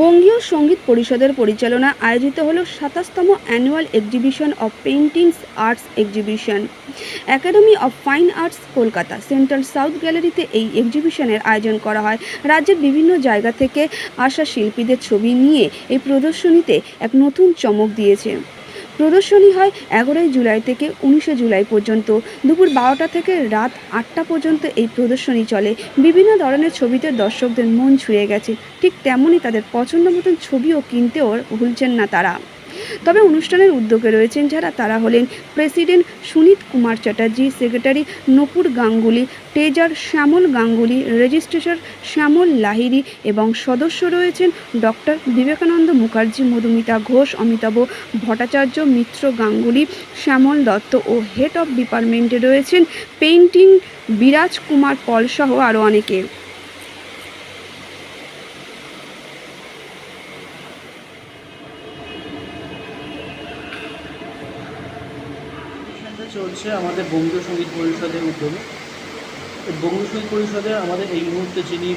বঙ্গীয় সংগীত পরিষদের পরিচালনা আয়োজিত হল সাতাশতম annual exhibition of paintings arts exhibition. Academy of fine arts, Kolkata. Central south গ্যালারিতে এই এক্সিবিশনের আয়োজন করা হয়। রাজ্যের বিভিন্ন জায়গা থেকে আসা শিল্পীদের ছবি নিয়ে এই প্রদর্শনীতে এক নতুন চমক দিয়েছে। প্রদর্শনী হয় এগারোই জুলাই থেকে উনিশে জুলাই পর্যন্ত। দুপুর বারোটা থেকে রাত আটটা পর্যন্ত এই প্রদর্শনী চলে। বিভিন্ন ধরনের ছবিতে দর্শকদের মন ছুঁয়ে গেছে। ঠিক তেমনই তাদের পছন্দ মতন ছবিও কিনতেও ভুলছেন না তারা। তবে অনুষ্ঠানের উদ্যোগে রয়েছেন যারা, তারা হলেন president Sunit Kumar Chatterjee, secretary Nupur Ganguly treasurer Shyamal Ganguly registration Shyamal Lahiri এবং সদস্য রয়েছেন ডক্টর বিবেকানন্দ মুখার্জি, মধুমিতা ঘোষ, অমিতাভ ভট্টাচার্য, মিত্র গাঙ্গুলি, শ্যামল দত্ত ও হেড অফ ডিপার্টমেন্টে রয়েছেন পেইন্টিং বিরাজ কুমার পল সহ আরও অনেকে। চলছে আমাদের বঙ্গীয় সংগীত পরিষদের উদ্যোগে। বঙ্গীয় সংগীত পরিষদে আমাদের এই মুহূর্তে যিনি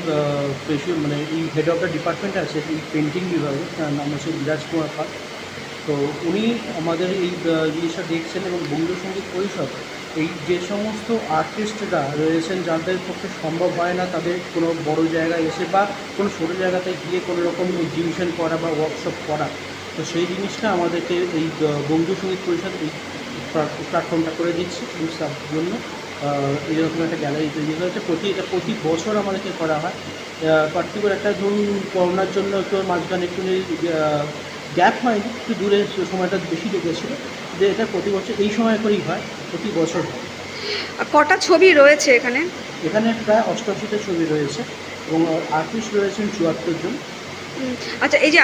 স্পেশাল মানে এই হেড অফ দ্য ডিপার্টমেন্ট আছে এই পেন্টিং বিভাগে তার নাম হচ্ছে বিরাজ কুমার পাল। তো উনি আমাদের এই জিনিসটা দেখছেন এবং বঙ্গীয় সংগীত পরিষদ এই যে সমস্ত আর্টিস্টরা রয়েছেন, যাদের পক্ষে সম্ভব হয় না তাদের কোনো বড় জায়গায় এসে বা কোনো ছোটো জায়গাতে গিয়ে কোনো রকম এক্সিবিশন করা বা ওয়ার্কশপ করা। তো সেই জিনিসটা আমাদেরকে এই বঙ্গীয় সংগীত পরিষদ এই প্ল্যাটফর্মটা করে দিচ্ছি এই জন্য। এরকম একটা গ্যালারি তৈরি হয়েছে। প্রতি এটা প্রতি বছর আমাদেরকে করা হয়। পার্টিকুলার একটা ধরুন করোনার জন্য একটু মাঝখানে একটু গ্যাপ হয়নি একটু দূরে সময়টা বেশি লেগেছিল যে এটা প্রতি বছর এই সময় করেই হয় প্রতি বছর হয়। কটা ছবি রয়েছে এখানে? এখানে প্রায় অষ্টআশিটা ছবি রয়েছে এবং আর্টিস্ট রয়েছেন চুয়াত্তর জন। আচ্ছা এই যে